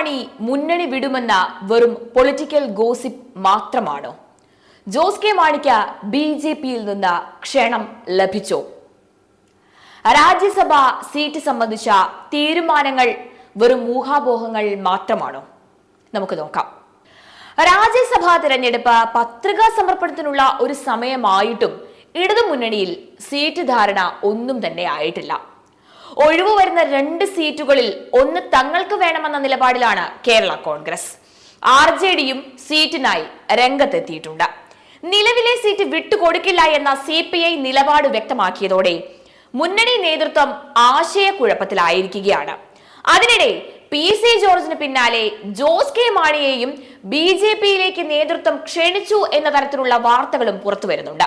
മാണി മുന്നണി വിടുമെന്ന വെറും political gossip മാത്രമാണോ. ജോസ് കെ മാണിക്ക് ബി ജെ പിയിൽ നിന്ന് ക്ഷണം ലഭിച്ചോ. രാജ്യസഭ സീറ്റ് സംബന്ധിച്ച തീരുമാനങ്ങൾ വെറും ഊഹാപോഹങ്ങൾ മാത്രമാണോ. നമുക്ക് നോക്കാം. രാജ്യസഭാ തെരഞ്ഞെടുപ്പ് പത്രികാ സമർപ്പണത്തിനുള്ള ഒരു സമയമായിട്ടും ഇടതു മുന്നണിയിൽ സീറ്റ് ധാരണ ഒന്നും തന്നെ ആയിട്ടില്ല. ഒഴിവു വരുന്ന രണ്ട് സീറ്റുകളിൽ ഒന്ന് തങ്ങൾക്ക് വേണമെന്ന നിലപാടിലാണ് കേരള കോൺഗ്രസ്. ആർ ജെ ഡിയും സീറ്റിനായി രംഗത്തെത്തിയിട്ടുണ്ട്. നിലവിലെ സീറ്റ് വിട്ടുകൊടുക്കില്ല എന്ന സി പി ഐ നിലപാട് വ്യക്തമാക്കിയതോടെ മുന്നണി നേതൃത്വം ആശയക്കുഴപ്പത്തിലായിരിക്കുകയാണ്. അതിനിടെ പി സി ജോർജിന് പിന്നാലെ ജോസ് കെ മാണിയെയും ബി ജെ പിയിലേക്ക് നേതൃത്വം ക്ഷണിച്ചു എന്ന തരത്തിലുള്ള വാർത്തകളും പുറത്തു വരുന്നുണ്ട്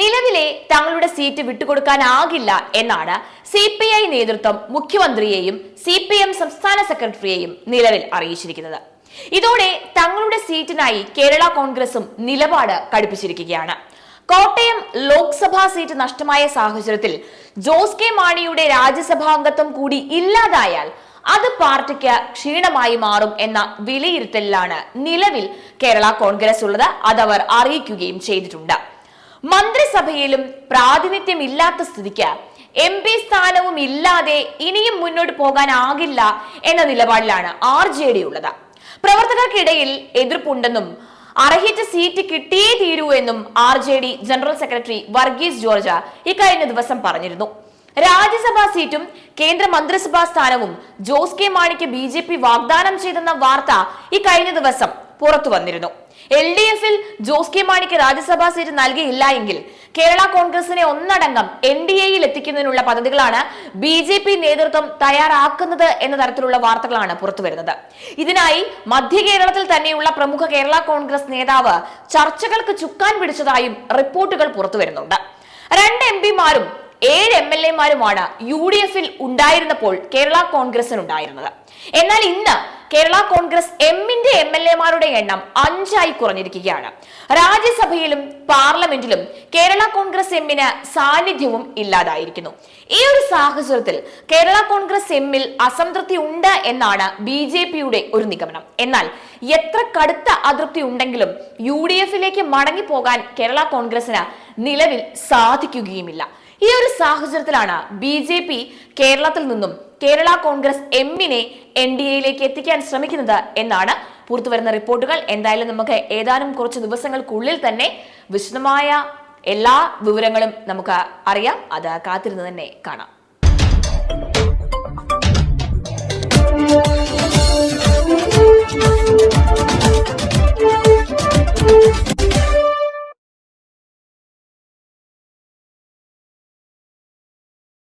നിലവിലെ തങ്ങളുടെ സീറ്റ് വിട്ടുകൊടുക്കാനാകില്ല എന്നാണ് സി പി ഐ നേതൃത്വം മുഖ്യമന്ത്രിയെയും സി പി എം സംസ്ഥാന സെക്രട്ടറിയെയും നിലവിൽ അറിയിച്ചിരിക്കുന്നത്. ഇതോടെ തങ്ങളുടെ സീറ്റിനായി കേരള കോൺഗ്രസും നിലപാട് കടുപ്പിച്ചിരിക്കുകയാണ്. കോട്ടയം ലോക്സഭാ സീറ്റ് നഷ്ടമായ സാഹചര്യത്തിൽ ജോസ് കെ മാണിയുടെ രാജ്യസഭാംഗത്വം കൂടി ഇല്ലാതായാൽ അത് പാർട്ടിക്ക് ക്ഷീണമായി മാറും എന്ന വിലയിരുത്തലിലാണ് നിലവിൽ കേരള കോൺഗ്രസ് ഉള്ളത്. അതവർ അറിയിക്കുകയും ചെയ്തിട്ടുണ്ട്. മന്ത്രിസഭയിലും പ്രാതിനിധ്യമില്ലാത്ത സ്ഥിതിക്ക് എം പി സ്ഥാനവും ഇല്ലാതെ ഇനിയും മുന്നോട്ട് പോകാനാകില്ല എന്ന നിലപാടിലാണ് ആർ ജെ ഡി ഉള്ളത്. പ്രവർത്തകർക്കിടയിൽ എതിർപ്പുണ്ടെന്നും അർഹിച്ച സീറ്റ് കിട്ടിയേ തീരൂ എന്നും R J D general secretary Varghese George ഇക്കഴിഞ്ഞ ദിവസം പറഞ്ഞിരുന്നു. രാജ്യസഭാ സീറ്റും കേന്ദ്ര മന്ത്രിസഭാ സ്ഥാനവും ജോസ് കെ മാണിക്ക് ബി ജെ പി വാഗ്ദാനം ചെയ്തെന്ന വാർത്ത ഇക്കഴിഞ്ഞ ദിവസം പുറത്തു വന്നിരുന്നു. എൽ ഡി എഫിൽ ജോസ് കെ മാണിക്ക് രാജ്യസഭാ സീറ്റ് നൽകിയില്ല എങ്കിൽ കേരള കോൺഗ്രസിനെ ഒന്നടങ്കം എൻ ഡി എയിൽ എത്തിക്കുന്നതിനുള്ള പദ്ധതികളാണ് ബി ജെ പി നേതൃത്വം തയ്യാറാക്കുന്നത് എന്ന തരത്തിലുള്ള വാർത്തകളാണ് പുറത്തുവരുന്നത് ഇതിനായി മധ്യ കേരളത്തിൽ തന്നെയുള്ള പ്രമുഖ കേരള കോൺഗ്രസ് നേതാവ് ചർച്ചകൾക്ക് ചുക്കാൻ പിടിച്ചതായും റിപ്പോർട്ടുകൾ പുറത്തുവരുന്നുണ്ട് രണ്ട് എം പിമാരും ഏഴ് എം എൽ എമാരുമാണ് യു ഡി എഫിൽ ഉണ്ടായിരുന്നപ്പോൾ കേരള കോൺഗ്രസിനുണ്ടായിരുന്നത്. എന്നാൽ ഇന്ന് കേരള കോൺഗ്രസ് എമ്മിന്റെ എം എൽ എമാരുടെ എണ്ണം അഞ്ചായി കുറഞ്ഞിരിക്കുകയാണ്. രാജ്യസഭയിലും പാർലമെന്റിലും കേരള കോൺഗ്രസ് എമ്മിന് സാന്നിധ്യവും ഇല്ലാതായിരിക്കുന്നു. ഈ ഒരു സാഹചര്യത്തിൽ കേരള കോൺഗ്രസ് എമ്മിൽ അസംതൃപ്തി ഉണ്ട് എന്നാണ് ബി ജെ പിയുടെ ഒരു നിഗമനം. എന്നാൽ എത്ര കടുത്ത അതൃപ്തി ഉണ്ടെങ്കിലും യു ഡി എഫിലേക്ക് മടങ്ങിപ്പോകാൻ കേരള കോൺഗ്രസിന് നിലവിൽ സാധിക്കുകയുമില്ല. ഈ ഒരു സാഹചര്യത്തിലാണ് ബി ജെ പി കേരളത്തിൽ നിന്നും കേരള കോൺഗ്രസ് എമ്മിനെ എൻ ഡി എയിലേക്ക് എത്തിക്കാൻ ശ്രമിക്കുന്നത് എന്നാണ് പുറത്തുവരുന്ന റിപ്പോർട്ടുകൾ. എന്തായാലും നമുക്ക് ഏതാനും കുറച്ച് ദിവസങ്ങൾക്കുള്ളിൽ തന്നെ വിശദമായ എല്ലാ വിവരങ്ങളും നമുക്ക് അറിയാം. അത് കാത്തിരുന്ന് തന്നെ കാണാം.